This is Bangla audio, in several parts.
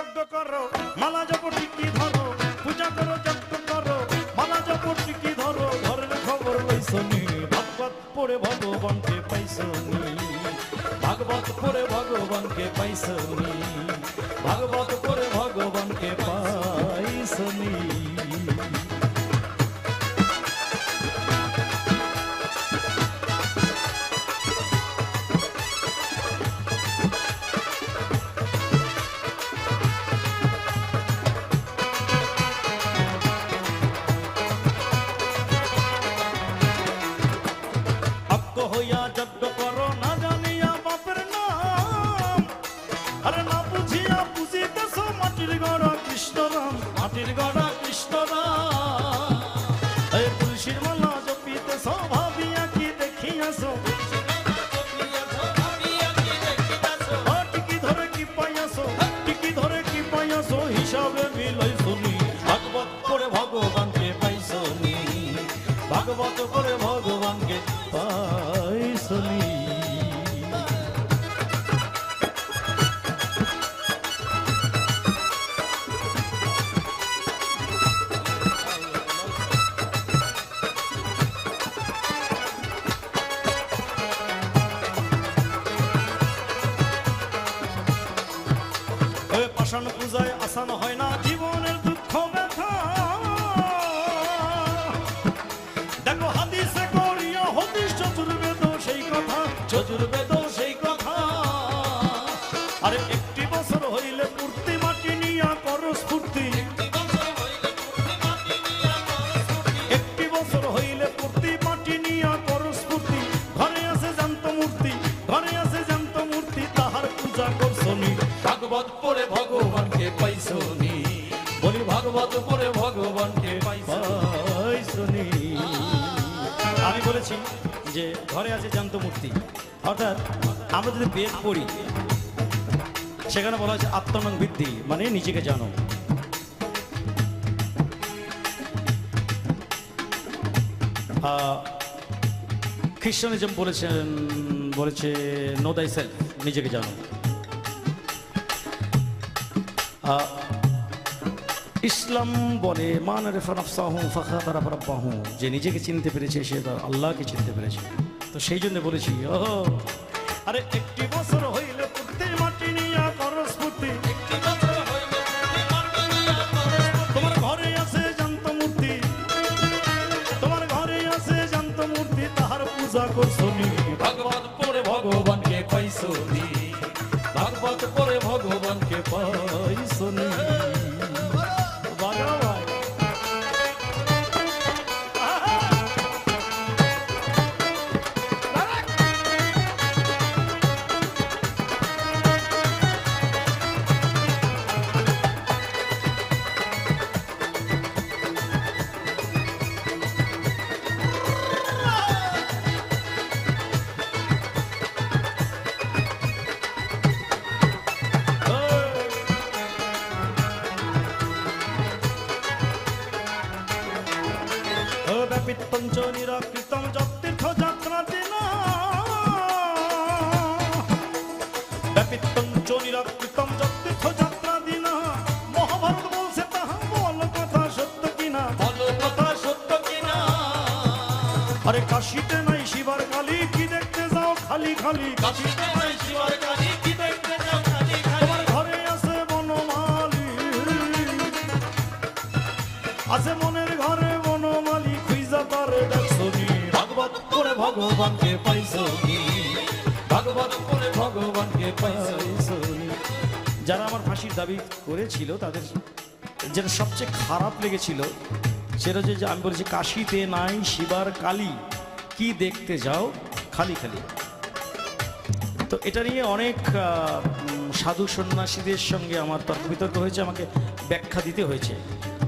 যজ্ঞ করো, মালা জপ টিকি ধরো, পূজা করো, যজ্ঞ করো, মালা জপ টিকি ধরো, ঘরের খবর লইসনি ভাগবত পড়ে ভগবানকে পাইসনি ভাগবত পড়ে ভগবানকে পাইসনি ভাগবত করে ভগবানকে ওই পাষাণ পূজায় আসান হয় না আরে একটি বছর হইলে পূর্তি মাটি নিয়া কর স্ফূর্তি। একটি বছর হইলে পূর্তি মাটি নিয়া কর স্ফূর্তি। ঘরে আছে জান্ত মূর্তি ঘরে আছে জান্ত মূর্তি তাহার পূজা করছনি ভাগবত পড়ে ভগবানকে পাইছনি বলি ভাগবত পড়ে ভগবানকে পাইছনি আমি বলেছি যে ঘরে আছে জান্ত মূর্তি। অর্থাৎ আমরা যদি বেদ পড়ি সেখানে বলা হচ্ছে আত্মনং বৃদ্ধি মানে নিজেকে জানো। খ্রিস্টানিজম বলেছেন, বলেছে নো দাই সেলফ নিজেকে জানো। ইসলাম বলে, মান ফারাব্বাহু যে নিজেকে চিনতে পেরেছে, সে তার আল্লাহকে চিনতে পেরেছে। তো সেই জন্য বলেছি ও আরে একটি বছর হইলে প্রতি নিরাকৃতম যতীর্থ যাত্রা দিন। যতীর্থ যাত্রা দিন। মহাভারত বলছে তাহা বল কথা সত্য কিনা? বল কথা সত্য কিনা? আরে কাশিতে নাই শিবার কালী কি দেখতে যাও খালি খালি? কাশিতে নাই শিবার কালী কি দেখতে যাও খালি খালি? তোমার ঘরে আছে বনমালী। আছে মনের ভগবানকে পাইছনি ভাগবত করে ভগবানকে পাইছনি যারা আমার ফাঁসির দাবি করেছিল, তাদের যেটা সবচেয়ে খারাপ লেগেছিল, সেটা যে আমি বলেছি, কাশিতে নাই শিবার কালী। কি দেখতে যাও, খালি খালি। তো এটা নিয়ে অনেক সাধু সন্ন্যাসীদের সঙ্গে আমার তর্ক বিতর্ক হয়েছে, আমাকে ব্যাখ্যা দিতে হয়েছে।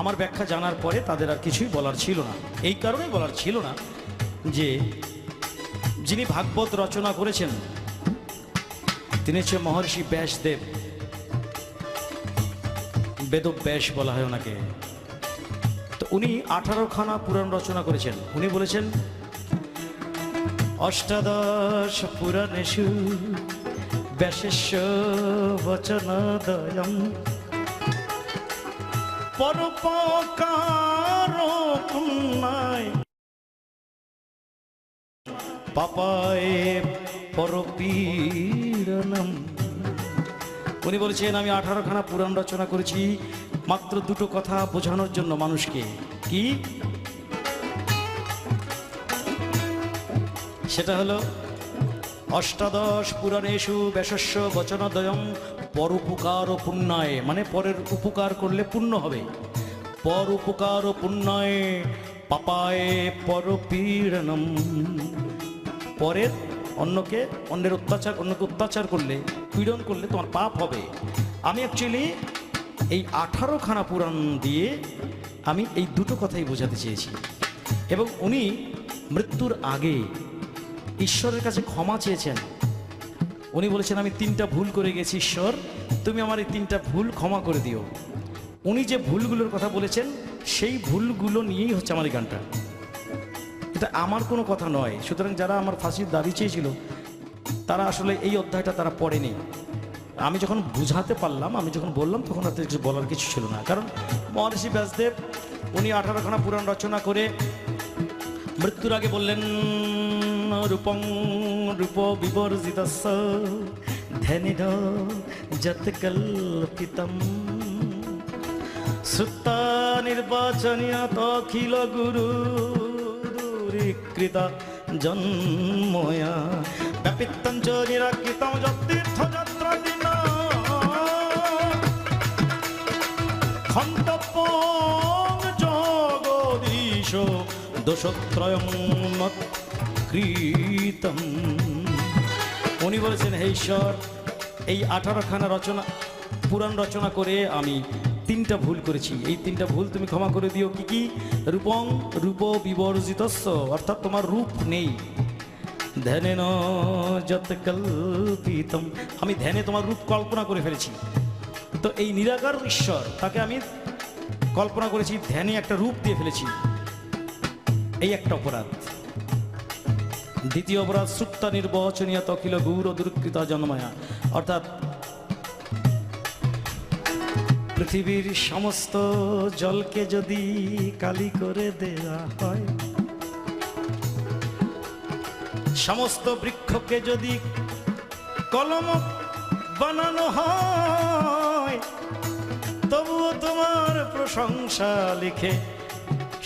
আমার ব্যাখ্যা জানার পরে তাদের আর কিছুই বলার ছিল না। এই কারণেই বলার ছিল না যে যিনি ভাগবত রচনা করেছেন, তিনি হচ্ছে মহর্ষি ব্যাসদেব। বেদব্যাস বলা হয় ওনাকে। তো উনি আঠারোখানা পুরাণ রচনা করেছেন। উনি বলেছেন, অষ্টাদশ পুরাণেশু ব্যাসস্য বচনদয়ম পরোপকার পাপায় পরপীড়নম। উনি বলেছেন, আমি আঠারোখানা পুরাণ রচনা করেছি, মাত্র দুটো কথা বোঝানোর জন্য মানুষকে। কি? সেটা হলো, অষ্টাদশ পুরাণেশু বেশস্য বচনদয়ম পরোপকার ও পুণ্যায়। মানে পরের উপকার করলে পুণ্য হবে। পর উপকার ও পুণ্যায় পাপায় পরপীড়নম। পরের অন্যকে, অন্যের অত্যাচার, অন্যকে অত্যাচার করলে, পীড়ন করলে তোমার পাপ হবে। আমি অ্যাকচুয়ালি এই আঠারোখানা পুরাণ দিয়ে আমি এই দুটো কথাই বোঝাতে চেয়েছি। এবং উনি মৃত্যুর আগে ঈশ্বরের কাছে ক্ষমা চেয়েছেন। উনি বলেছেন, আমি তিনটা ভুল করে গেছি ঈশ্বর, তুমি আমার এই তিনটা ভুল ক্ষমা করে দিও। উনি যে ভুলগুলোর কথা বলেছেন, সেই ভুলগুলো নিয়েই হচ্ছে আমার এই গানটা। এটা আমার কোনো কথা নয়। সুতরাং যারা আমার ফাঁসির দাবি চেয়েছিল, তারা আসলে এই অধ্যায়টা তারা পড়েনি। আমি যখন বুঝাতে পারলাম, আমি যখন বললাম, তখন আর কিছু বলার কিছু ছিল না। কারণ মহর্ষি ব্যাসদেব, উনি আঠারোখানা পুরাণ রচনা করে মৃত্যুর আগে বললেন, রূপং রূপ বিবর্জিত কল্পিতম শ্রুতা নির্বাচনীয় অখিল গুরু দূরীকৃত জন্ময়া। ব্যাপিত্তং চ নিরাকৃতম যতীর্থ যাত্রা দিন। জগদীশ দোষত্রয়ং উনি বলেছেন, হে ঈশ্বর, এই আঠারোখানা রচনা, পুরাণ রচনা করে আমি তিনটা ভুল করেছি। এই তিনটা ভুল তুমি ক্ষমা করে দিও কি কি? রূপং রূপ বিবর্জিতস্য, অর্থাৎ তোমার রূপ নেই। ধ্যানে ন যত কল্পিতম। আমি ধ্যানে তোমার রূপ কল্পনা করে ফেলেছি। তো এই নিরাকার ঈশ্বর, তাকে আমি কল্পনা করেছি, ধ্যানে একটা রূপ দিয়ে ফেলেছি। এই একটা অপরাধ। দ্বিতীয় অপরাধ, সুপ্ত নির্বচনীয় তখিল গৌর দুর্কৃত জন্ময়া। অর্থাৎ পৃথিবীর সমস্ত জলকে যদি কালি করে দেওয়া হয়, সমস্ত বৃক্ষকে যদি কলম বানানো হয়, তবুও তোমার প্রশংসা লিখে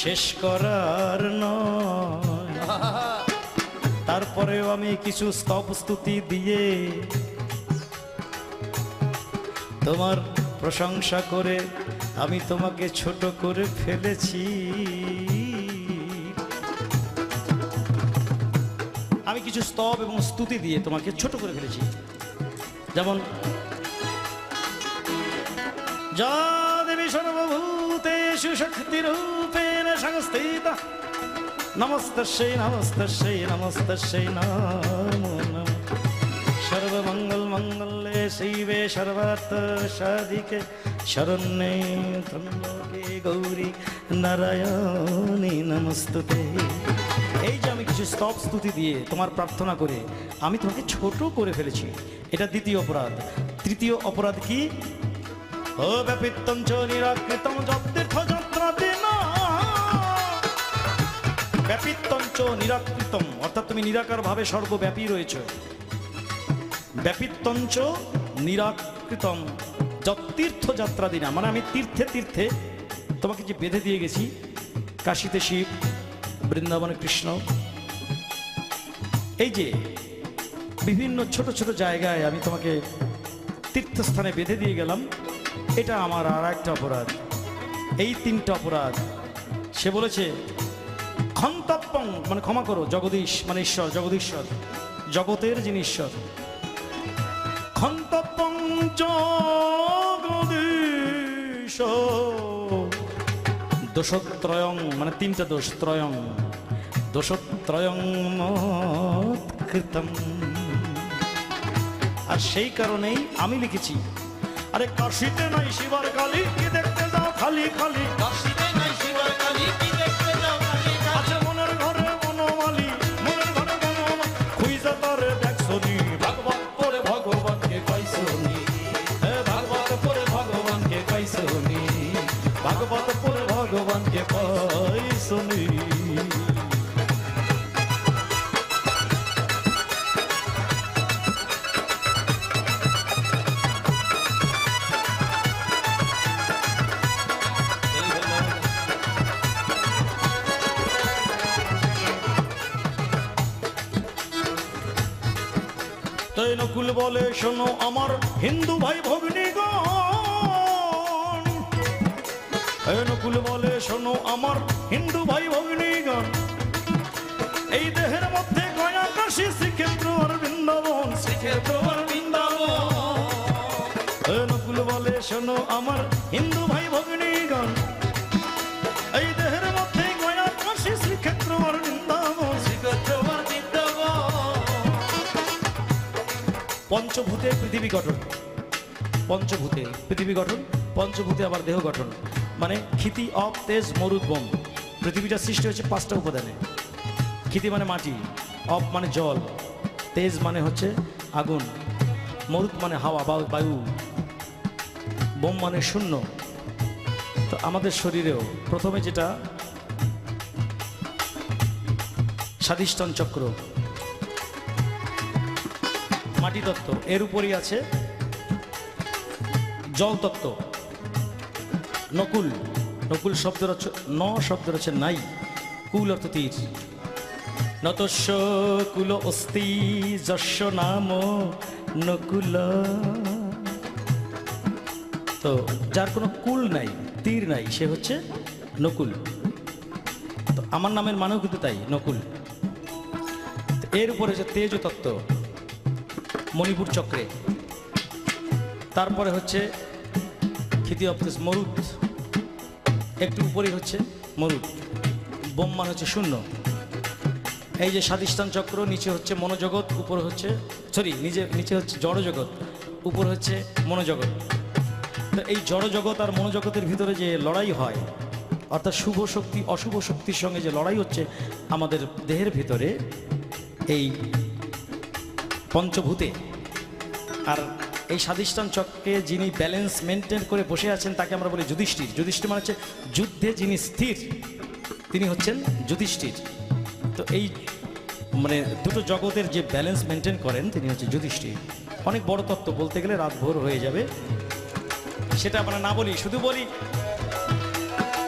শেষ করার নয়। তারপরেও আমি কিছু স্তব স্তুতি দিয়ে তোমার প্রশংসা করে আমি তোমাকে ছোট করে ফেলেছি। আমি কিছু স্তব এবং স্তুতি দিয়ে তোমাকে ছোট করে ফেলেছি। যেমন, যা দেবী সর্বভূতেষু শক্তিরূপেণ সংস্থিত নমস্তস্যৈ নমস্তস্যৈ নমস্তস্যৈ নমো নমঃ সর্বার্থ সাধিকে শরণ্যে ত্রম্বকে গৌরী নারায়ণী নমস্তুতে। এই যে আমি কিছু স্তব স্তুতি দিয়ে তোমার প্রার্থনা করে আমি তোমাকে ছোট করে ফেলেছি। এটা দ্বিতীয় অপরাধ। তৃতীয় অপরাধ কি? ও ব্যাপিত্তম চ নিরাকৃতম যতীর্থ যাত্রা দিন ব্যাপিত্তম চ নিরাকৃতম অর্থাৎ তুমি নিরাকার ভাবে সর্বব্যাপী রয়েছে ব্যাপিত্তঞ্চ নিরাকৃতম যতীর্থ যাত্রা দিনা। মানে আমি তীর্থে তীর্থে তোমাকে যে বেঁধে দিয়ে গেছি, কাশীতে শিব, বৃন্দাবনে কৃষ্ণ, এই যে বিভিন্ন ছোট ছোট জায়গায় আমি তোমাকে তীর্থস্থানে বেঁধে দিয়ে গেলাম, এটা আমার আর একটা অপরাধ। এই তিনটা অপরাধ। সে বলেছে ক্ষন্তব্যং মানে ক্ষমা করো, জগদীশ মানে ঈশ্বর, জগদীশ্বর, জগতের যিনি ঈশ্বর জগদীশ দোষত্রয়ং মানে তিনটা দোষ ত্রয়ং দোষত্রয়ং কৃতম। আর সেই কারণেই আমি লিখেছি, আরে কাশিতে নাই শিবার কালী, কি দেখতে যাও খালি খালি? কাশীতে নাই শিবার কালী, কি তাই নকুল বলে শোনো আমার হিন্দু ভাই ভগ্নীগণ নকুল বলে শোনো আমার হিন্দু ভাই ভগ্নীগণ এই দেহের মধ্যে গয়া কাশি শ্রীক্ষেত্র আর বৃন্দাবন শ্রীক্ষেত্র আর বৃন্দাবন নকুল বলে শোনো আমার পঞ্চভূতে পৃথিবী গঠন। পঞ্চভূতে পৃথিবী গঠন, পঞ্চভূতে আবার দেহ গঠন। মানে ক্ষিতি, অপ, তেজ, মরুদ, বোম। পৃথিবীটা সৃষ্টি হচ্ছে পাঁচটা উপাদানে। ক্ষিতি মানে মাটি, অপ মানে জল, তেজ মানে হচ্ছে আগুন, মরুদ মানে হাওয়া বা বায়ু, বোম মানে শূন্য। তো আমাদের শরীরেও প্রথমে যেটা, স্বাদিষ্টান চক্র। মাটি তত্ত্ব। এর উপরই আছে জল তত্ত্ব। নকুল। নকুল শব্দের হচ্ছে ন শব্দের হচ্ছে নাই। কুল অর্থ তীর। নতস্য কুল অস্তি নাম নকুল। তো যার কোনো কুল নাই, তীর নাই, সে হচ্ছে নকুল। তো আমার নামের মানেও কিন্তু তাই, নকুল। এর উপরে হচ্ছে তেজ তত্ত্ব মণিপুর চক্রে। তারপরে হচ্ছে খিতি অফিস মরুদ। একটু উপরেই হচ্ছে মরুদ। বোম মানে হচ্ছে শূন্য। এই যে স্বাদিষ্টান চক্র, নিচে হচ্ছে মনোজগৎ, উপরে হচ্ছে সরি নিচে নিচে হচ্ছে জড়জগৎ, উপর হচ্ছে মনোজগৎ। তো এই জড়জগৎ আর মনোজগতের ভিতরে যে লড়াই হয়, অর্থাৎ শুভ শক্তি, অশুভ শক্তির সঙ্গে যে লড়াই হচ্ছে আমাদের দেহের ভিতরে, এই পঞ্চভূতে। আর এই স্বাদিষ্টান চক্রে যিনি ব্যালেন্স মেনটেন করে বসে আছেন, তাকে আমরা বলি যুধিষ্ঠির। যুধিষ্ঠির মানে হচ্ছে যুদ্ধে যিনি স্থির, তিনি হচ্ছেন যুধিষ্ঠির। তো এই মানে দুটো জগতের যে ব্যালেন্স মেনটেন করেন, তিনি হচ্ছে যুধিষ্ঠির। অনেক বড় তত্ত্ব বলতে গেলে রাত ভোর হয়ে যাবে। সেটা আমরা না বলি, শুধু বলি,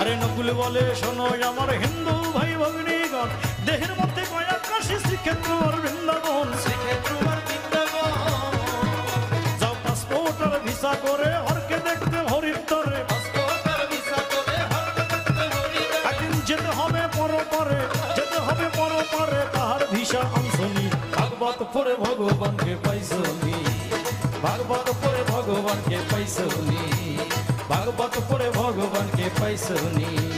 আরে নকুল বলে, শোনো আমার হিন্দু ভাই ভগ্নীগণ দেহের মধ্যে কয়া কাশী শ্রীক্ষেত্র বৃন্দাবন শ্রীক্ষেত্র ভগবানকে পাইছনি। ভাগবত পরে ভগবানকে পাইছনি।